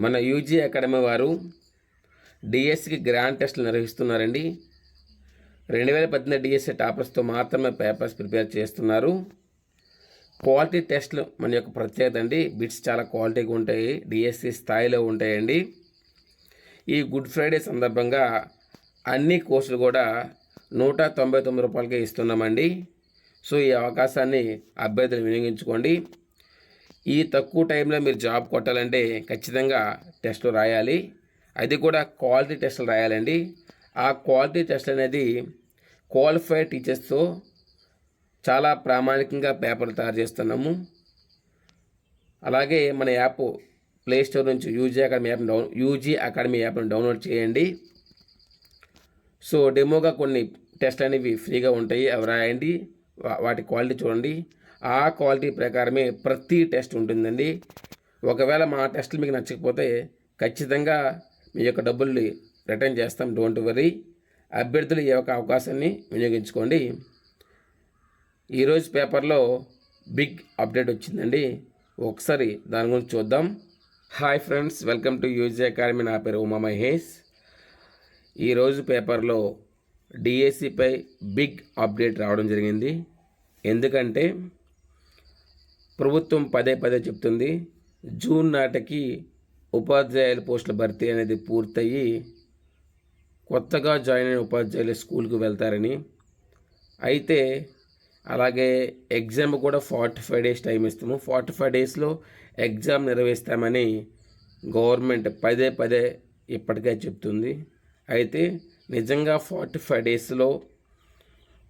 మన UG academy వారు డిఎస్సికి గ్రాండ్ టెస్ట్లు నిర్వహిస్తున్నారండి. రెండు వేల పద్దెనిమిది డిఎస్సి టాపర్స్తో మాత్రమే పేపర్స్ ప్రిపేర్ చేస్తున్నారు. క్వాలిటీ టెస్ట్లు మన యొక్క ప్రత్యేకత అండి. బిట్స్ చాలా క్వాలిటీగా ఉంటాయి. డిఎస్సి స్థాయిలో ఉంటాయండి. ఈ గుడ్ ఫ్రైడే సందర్భంగా అన్ని కోర్సులు కూడా నూట తొంభై తొమ్మిది రూపాయలకే ఇస్తున్నామండి. సో ఈ అవకాశాన్ని అభ్యర్థులు వినియోగించుకోండి. ఈ తక్కువ టైంలో మీరు జాబ్ కొట్టాలంటే ఖచ్చితంగా టెస్టులు రాయాలి. అది కూడా క్వాలిటీ టెస్టులు రాయాలండి. ఆ క్వాలిటీ టెస్ట్ అనేది క్వాలిఫైడ్ టీచర్స్తో చాలా ప్రామాణికంగా పేపర్లు తయారు చేస్తున్నాము. అలాగే మన యాప్ ప్లేస్టోర్ నుంచి UG academy app down UG academy యాప్ను డౌన్లోడ్ చేయండి. సో డెమోగా కొన్ని టెస్ట్ అనేవి ఫ్రీగా ఉంటాయి. అవి రాయండి. వా- వాటి క్వాలిటీ చూడండి. ఆ క్వాలిటీ ప్రకారమే ప్రతి టెస్ట్ ఉంటుందండి. ఒకవేళ మా టెస్టులు మీకు నచ్చకపోతే ఖచ్చితంగా మీ యొక్క డబ్బుల్ని రిటర్న్ చేస్తాం. Don't worry. అభ్యర్థులు ఈ యొక్క అవకాశాన్ని వినియోగించుకోండి. ఈరోజు పేపర్లో బిగ్ అప్డేట్ వచ్చిందండి. ఒకసారి దాని గురించి చూద్దాం. Hi friends welcome to UG academy. నా పేరు ఉమా మహేష్. ఈరోజు పేపర్లో డిఎస్సిపై బిగ్ అప్డేట్ రావడం జరిగింది. ఎందుకంటే ప్రభుత్వం పదే పదే చెప్తుంది జూన్ నాటికి ఉపాధ్యాయుల పోస్టుల భర్తీ అనేది పూర్తయి కొత్తగా జాయిన్ అయిన ఉపాధ్యాయులు స్కూల్కి వెళ్తారని. అయితే అలాగే ఎగ్జామ్ కూడా ఫార్టీ ఫైవ్ డేస్ టైం ఇస్తాము. ఫార్టీ ఫైవ్ డేస్లో ఎగ్జామ్ నిర్వహిస్తామని గవర్నమెంట్ పదే పదే ఇప్పటికే చెప్తుంది. అయితే నిజంగా ఫార్టీ ఫైవ్ డేస్లో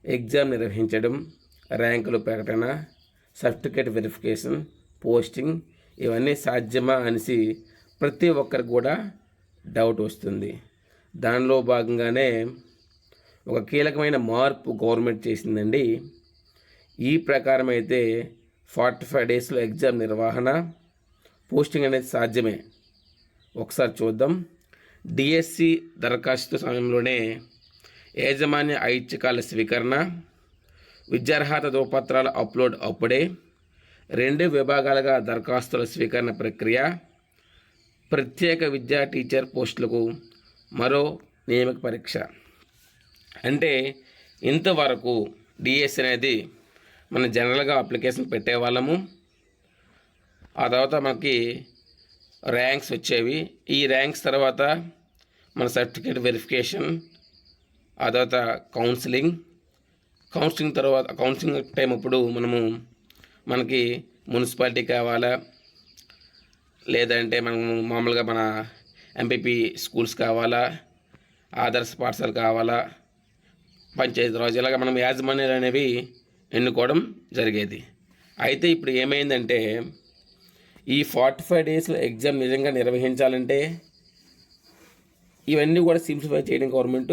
ఎగ్జామ్ నిర్వహించడం ర్యాంకుల ప్రకటన సర్టిఫికేట్ వెరిఫికేషన్ పోస్టింగ్ ఇవన్నీ సాధ్యమా అనేసి ప్రతి ఒక్కరికి కూడా డౌట్ వస్తుంది. దానిలో భాగంగానే ఒక కీలకమైన మార్పు గవర్నమెంట్ చేసిందండి. ఈ ప్రకారం అయితే ఫార్టీ ఫైవ్ డేస్లో ఎగ్జామ్ నిర్వహణ పోస్టింగ్ అనేది సాధ్యమే. ఒకసారి చూద్దాం. డిఎస్సి దరఖాస్తు సమయంలోనే యాజమాన్య ఐచ్ఛికాల స్వీకరణ విద్యార్హత ధృవపత్రాల అప్లోడ్ అప్పుడే. రెండు విభాగాలుగా దరఖాస్తుల స్వీకరణ ప్రక్రియ. ప్రత్యేక విద్యా టీచర్ పోస్టులకు మరో నియామక పరీక్ష. అంటే ఇంతవరకు డిఎస్ అనేది మన జనరల్గా అప్లికేషన్ పెట్టేవాళ్ళము. ఆ తర్వాత మనకి ర్యాంక్స్ వచ్చేవి. ఈ ర్యాంక్స్ తర్వాత మన సర్టిఫికేట్ వెరిఫికేషన్ ఆ తర్వాత కౌన్సిలింగ్ కౌన్సిలింగ్ తర్వాత కౌన్సిలింగ్ టైం అప్పుడు మనము మనకి మున్సిపాలిటీ కావాలా? లేదంటే మనము మామూలుగా మన ఎంపీపీ స్కూల్స్ కావాలా? ఆదర్శ పాఠశాల కావాలా? పంచాయతీ రాజ్ ఇలాగ మనం యాజమాన్యాలు అనేవి ఎన్నుకోవడం జరిగేది. అయితే ఇప్పుడు ఏమైందంటే ఈ ఫార్టీ ఫైవ్ డేస్లో ఎగ్జామ్ నిజంగా నిర్వహించాలంటే ఇవన్నీ కూడా సింప్లిఫై చేయడం గవర్నమెంట్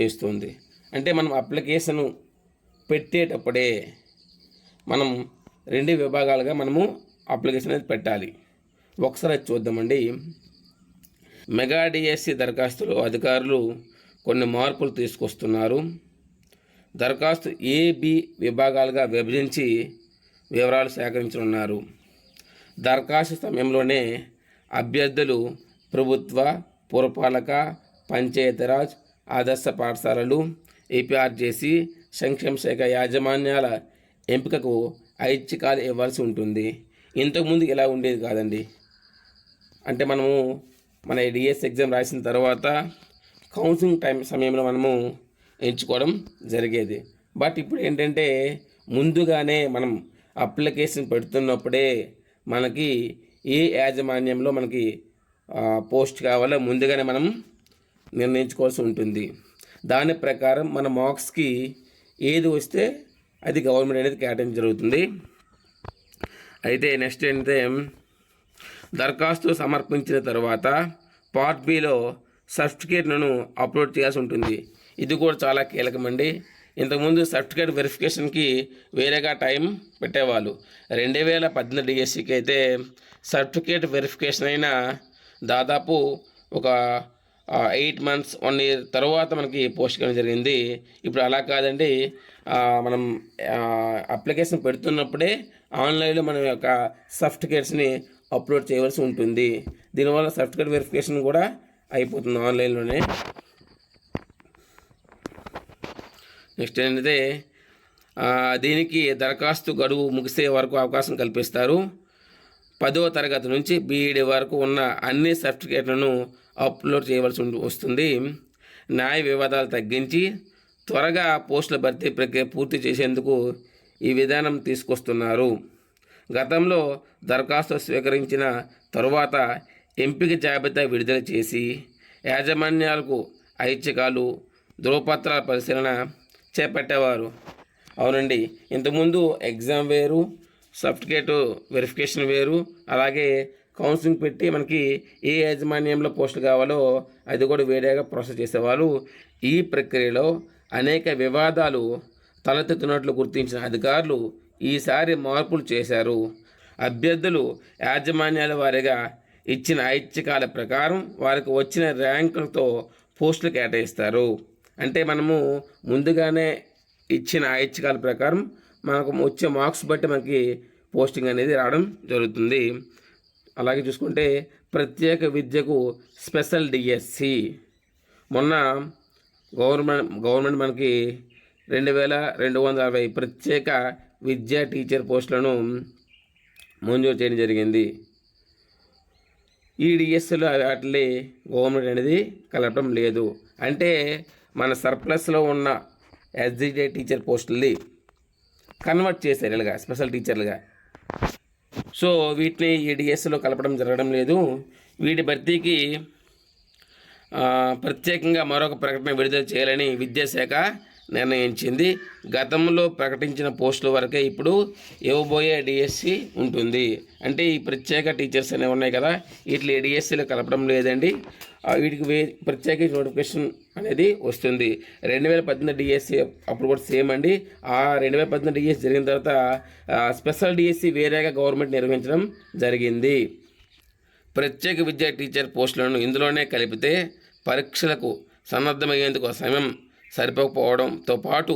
చేస్తుంది. అంటే మనం అప్లికేషన్ పెట్టేటప్పుడే మనం రెండు విభాగాలుగా మనము అప్లికేషన్ అనేది పెట్టాలి. ఒకసారి చూద్దామండి. మెగా డిఎస్సి దరఖాస్తులో అధికారులు కొన్ని మార్పులు తీసుకొస్తున్నారు. దరఖాస్తు ఏ బి విభాగాలుగా విభజించి వివరాలు సేకరించనున్నారు. దరఖాస్తు సమయంలోనే అభ్యర్థులు ప్రభుత్వ పురపాలక పంచాయతీరాజ్ ఆదర్శ పాఠశాలలు ఏపీఆర్జేసి సంక్షేమ శాఖ యాజమాన్యాల ఎంపికకు ఐచ్ఛికాలు ఇవ్వాల్సి ఉంటుంది. ఇంతకుముందు ఇలా ఉండేది కాదండి. అంటే మనము మన డిఎస్ ఎగ్జామ్ రాసిన తర్వాత కౌన్సిలింగ్ టైం సమయంలో మనము ఎంచుకోవడం జరిగేది. బట్ ఇప్పుడు ఏంటంటే ముందుగానే మనం అప్లికేషన్ పెడుతున్నప్పుడే మనకి ఏ యాజమాన్యంలో మనకి పోస్ట్ కావాలో? ముందుగానే మనం నిర్ణయించుకోవాల్సి ఉంటుంది. దాని ప్రకారం మన మార్క్స్కి ఏది వస్తే అది గవర్నమెంట్ అనేది కేటాయించడం జరుగుతుంది. అయితే నెక్స్ట్ ఏంటంటే దరఖాస్తు సమర్పించిన తర్వాత పార్ట్ బిలో సర్టిఫికేట్లను అప్లోడ్ చేయాల్సి ఉంటుంది. ఇది కూడా చాలా కీలకమండి. ఇంతకుముందు సర్టిఫికేట్ వెరిఫికేషన్కి వేరేగా టైం పెట్టేవాళ్ళు. రెండు వేల పద్దెనిమిది డిఎస్సికి అయితే సర్టిఫికేట్ వెరిఫికేషన్ అయినా దాదాపు ఒక ఎయిట్ మంత్స్ వన్ ఇయర్ తర్వాత మనకి పోస్ట్ జరిగింది. ఇప్పుడు అలా కాదండి. మనం అప్లికేషన్ పెడుతున్నప్పుడే ఆన్లైన్లో మన యొక్క సర్టిఫికేట్స్ని అప్లోడ్ చేయవలసి ఉంటుంది. దీనివల్ల సర్టిఫికేట్ వెరిఫికేషన్ కూడా అయిపోతుంది ఆన్లైన్లోనే. నెక్స్ట్ ఏంటంటే దీనికి దరఖాస్తు గడువు ముగిసే వరకు అవకాశం కల్పిస్తారు. పదవ తరగతి నుంచి బీఈడి వరకు ఉన్న అన్ని సర్టిఫికేట్లను అప్లోడ్ చేయవలసి వస్తుంది. న్యాయ వివాదాలు తగ్గించి త్వరగా పోస్టుల భర్తీ ప్రక్రియ పూర్తి చేసేందుకు ఈ విధానం తీసుకొస్తున్నారు. గతంలో దరఖాస్తు స్వీకరించిన తరువాత ఎంపిక జాబితా విడుదల చేసి యాజమాన్యాలకు ఐచ్ఛికాలు ధృవపత్రాల పరిశీలన చేపట్టేవారు. అవునండి ఇంతకుముందు ఎగ్జామ్ వేరు సర్టిఫికేట్ వెరిఫికేషన్ వేరు. అలాగే కౌన్సిలింగ్ పెట్టి మనకి ఏ యాజమాన్యంలో పోస్టులు కావాలో అది కూడా వేరేగా ప్రాసెస్ చేసేవాళ్ళు. ఈ ప్రక్రియలో అనేక వివాదాలు తలెత్తుతున్నట్లు గుర్తించిన అధికారులు ఈసారి మార్పులు చేశారు. అభ్యర్థులు యాజమాన్యాల వారీగా ఇచ్చిన ఐచ్ఛికాల ప్రకారం వారికి వచ్చిన ర్యాంకులతో పోస్టులు కేటాయిస్తారు. అంటే మనము ముందుగానే ఇచ్చిన ఐచ్ఛికాల ప్రకారం మనకు వచ్చే మార్క్స్ బట్టి మనకి పోస్టింగ్ అనేది రావడం జరుగుతుంది. అలాగే చూసుకుంటే ప్రత్యేక విద్యకు స్పెషల్ డిఎస్సి. మొన్న గవర్నమెంట్ గవర్నమెంట్ మనకి రెండు వేల రెండు వందల అరవై ప్రత్యేక విద్యా టీచర్ పోస్టులను మంజూరు చేయడం జరిగింది. ఈ డిఎస్సిలో వాటిని గవర్నమెంట్ అనేది కలపడం లేదు. అంటే మన సర్ప్లస్లో ఉన్న ఎస్జిడే టీచర్ పోస్టుల్ని కన్వర్ట్ చేశారు ఇలాగా స్పెషల్ టీచర్లుగా. సో వీటిని ఈ కలపడం జరగడం లేదు. వీటి భర్తీకి ప్రత్యేకంగా మరొక ప్రకటన విడుదల చేయాలని విద్యాశాఖ నిర్ణయించింది. గతంలో ప్రకటించిన పోస్టుల వరకే ఇప్పుడు ఇవ్వబోయే డిఎస్సి ఉంటుంది. అంటే ఈ ప్రత్యేక టీచర్స్ అనేవి ఉన్నాయి కదా వీటిని డిఎస్సిలో కలపడం లేదండి. వీటికి వే ప్రత్యేక నోటిఫికేషన్ అనేది వస్తుంది. రెండు వేల పద్దెనిమిది డిఎస్సి అప్పుడు కూడా సేమ్ అండి. ఆ రెండు వేల పద్దెనిమిది డిఎస్సి జరిగిన తర్వాత స్పెషల్ డిఎస్సి వేరేగా గవర్నమెంట్ నిర్వహించడం జరిగింది. ప్రత్యేక విద్యా టీచర్ పోస్టులను ఇందులోనే కలిపితే పరీక్షలకు సన్నద్ధమయ్యేందుకు సమయం సరిపోకపోవడంతో పాటు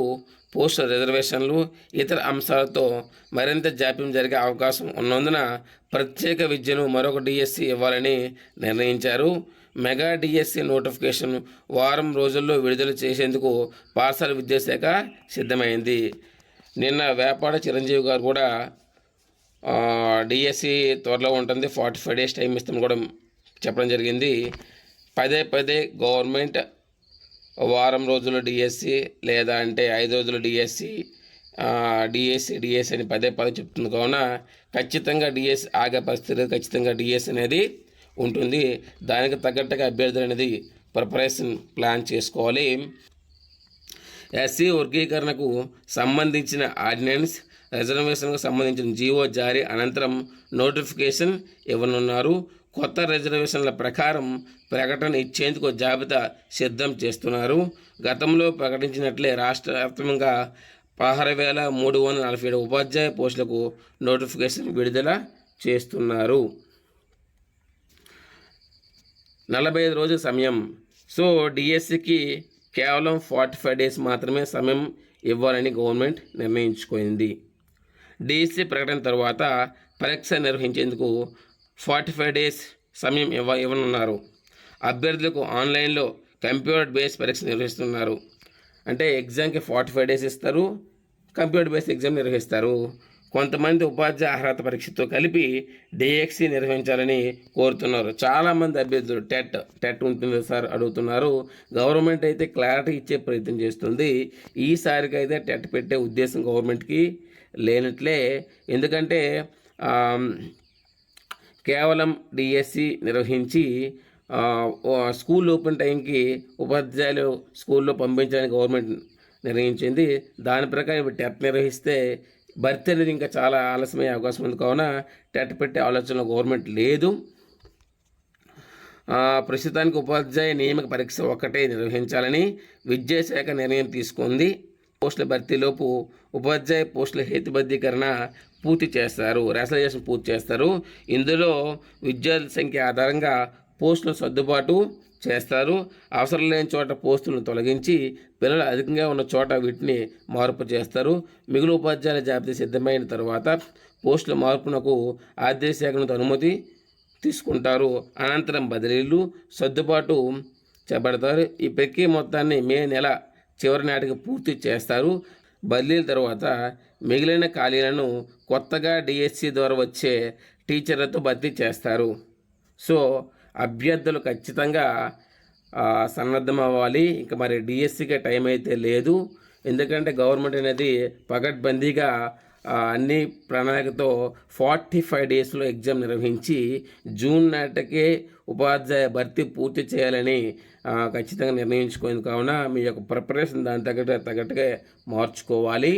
పోస్ట్ రిజర్వేషన్లు ఇతర అంశాలతో మరింత జాప్యం జరిగే అవకాశం ఉన్నందున ప్రత్యేక విద్యను మరొక డిఎస్సి ఇవ్వాలని నిర్ణయించారు. మెగా డిఎస్సి నోటిఫికేషన్ వారం రోజుల్లో విడుదల చేసేందుకు పాఠశాల విద్యాశాఖ సిద్ధమైంది. నిన్న వేపాడ చిరంజీవి గారు కూడా డిఎస్సి త్వరలో ఉంటుంది. ఫార్టీ ఫైవ్ డేస్ టైం ఇస్తాం కూడా చెప్పడం జరిగింది. పదే పదే గవర్నమెంట్ వారం రోజులు డిఎస్సి లేదా అంటే ఐదు రోజులు డిఎస్సి డిఎస్సి డిఎస్సి అని పదే పదే చెప్తుంది. కావున ఖచ్చితంగా డిఎస్సి ఆగే పరిస్థితి ఖచ్చితంగా డిఎస్సి అనేది ఉంటుంది. దానికి తగ్గట్టుగా అభ్యర్థులు అనేది ప్రిపరేషన్ ప్లాన్ చేసుకోవాలి. ఎస్సీ వర్గీకరణకు సంబంధించిన ఆర్డినెన్స్ రిజర్వేషన్కు సంబంధించిన జీవో జారీ అనంతరం నోటిఫికేషన్ ఇవ్వనున్నారు. కొత్త రిజర్వేషన్ల ప్రకారం ప్రకటన ఇచ్చేందుకు జాబితా సిద్ధం చేస్తున్నారు. గతంలో ప్రకటించినట్లే రాష్ట్ర వ్యాప్తంగా పదహారు వేల మూడు వందల నలభై ఏడు ఉపాధ్యాయ పోస్టులకు నోటిఫికేషన్ విడుదల చేస్తున్నారు. నలభై ఐదు రోజుల సమయం. సో డిఎస్సికి కేవలం ఫార్టీ ఫైవ్ డేస్ మాత్రమే సమయం ఇవ్వాలని గవర్నమెంట్ నిర్ణయించుకుంది. డిఎస్సి ప్రకటన తర్వాత పరీక్ష నిర్వహించేందుకు ఫార్టీ ఫైవ్ డేస్ సమయం ఇవ్వ ఇవ్వనున్నారు. అభ్యర్థులకు ఆన్లైన్లో కంప్యూటర్ బేస్ పరీక్ష నిర్వహిస్తున్నారు. అంటే ఎగ్జామ్కి ఫార్టీ ఫైవ్ డేస్ ఇస్తారు కంప్యూటర్ బేస్డ్ ఎగ్జామ్ నిర్వహిస్తారు. కొంతమంది ఉపాధ్యాయ అర్హత పరీక్షతో కలిపి డిఎక్సి నిర్వహించాలని కోరుతున్నారు. చాలామంది అభ్యర్థులు టెట్ టెట్ ఉంటుంది సార్ అడుగుతున్నారు. గవర్నమెంట్ అయితే క్లారిటీ ఇచ్చే ప్రయత్నం చేస్తుంది. ఈసారికి అయితే టెట్ పెట్టే ఉద్దేశం గవర్నమెంట్కి లేనట్లే. ఎందుకంటే కేవలం డిఎస్సి నిర్వహించి స్కూల్ ఓపెన్ టైంకి ఉపాధ్యాయులు స్కూల్లో పంపించాలని గవర్నమెంట్ నిర్ణయించింది. దాని ప్రకారం ఇప్పుడు టెట్ నిర్వహిస్తే భర్తీ అనేది ఇంకా చాలా ఆలస్యమయ్యే అవకాశం ఉంది. కావున టెట్ పెట్టే ఆలోచనలో గవర్నమెంట్ లేదు. ప్రస్తుతానికి ఉపాధ్యాయ నియామక పరీక్ష ఒకటే నిర్వహించాలని విద్యాశాఖ నిర్ణయం తీసుకుంది. పోస్టుల భర్తీలోపు ఉపాధ్యాయ పోస్టుల హేతుబద్ధీకరణ పూర్తి చేస్తారు రేషనలైజేషన్ పూర్తి చేస్తారు. ఇందులో విద్యార్థుల సంఖ్య ఆధారంగా పోస్టుల సర్దుబాటు చేస్తారు. అవసరం లేని చోట పోస్టులను తొలగించి పిల్లలు అధికంగా ఉన్న చోట వీటిని మార్పు చేస్తారు. మిగులు ఉపాధ్యాయుల జాబితా సిద్ధమైన తర్వాత పోస్టుల మార్పునకు ఆర్థిక శాఖ నుంచి అనుమతి తీసుకుంటారు. అనంతరం బదిలీలు సర్దుబాటు చేపడతారు. ఈ ప్రక్రియ మొత్తాన్ని మే నెల చివరి నాటికి పూర్తి చేస్తారు. బదిలీల తర్వాత మిగిలిన ఖాళీలను కొత్తగా డిఎస్సి ద్వారా వచ్చే టీచర్లతో భర్తీ చేస్తారు. సో అభ్యర్థులు ఖచ్చితంగా సన్నద్ధం అవ్వాలి ఇంకా మరి డిఎస్సికి టైం అయితే లేదు. ఎందుకంటే గవర్నమెంట్ అనేది పగడ్బందీగా అన్ని ప్రణాళికతో ఫార్టీ ఫైవ్ డేస్లో ఎగ్జామ్ నిర్వహించి జూన్ నాటికే ఉపాధ్యాయ భర్తీ పూర్తి చేయాలని ఖచ్చితంగా నిర్ణయించుకుంది కావున మీ యొక్క ప్రిపరేషన్ దాని తగ్గట్టు తగ్గట్టుగా మార్చుకోవాలి.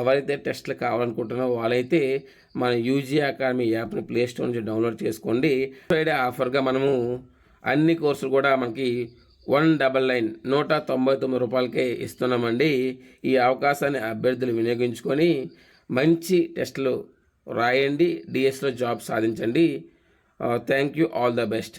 ఎవరైతే టెస్ట్లు కావాలనుకుంటున్నారో వాళ్ళైతే మన యూజీ అకాడమీ యాప్ని ప్లే స్టోర్ నుంచి డౌన్లోడ్ చేసుకోండి. ఫ్రైడే ఆఫర్గా మనము అన్ని కోర్సులు కూడా మనకి వన్ డబల్ నైన్ నూట తొంభై తొమ్మిది రూపాయలకే ఇస్తున్నామండి. ఈ అవకాశాన్ని అభ్యర్థులు వినియోగించుకొని మంచి టెస్టులు రాయండి డిఎస్లో జాబ్ సాధించండి. Thank you all the best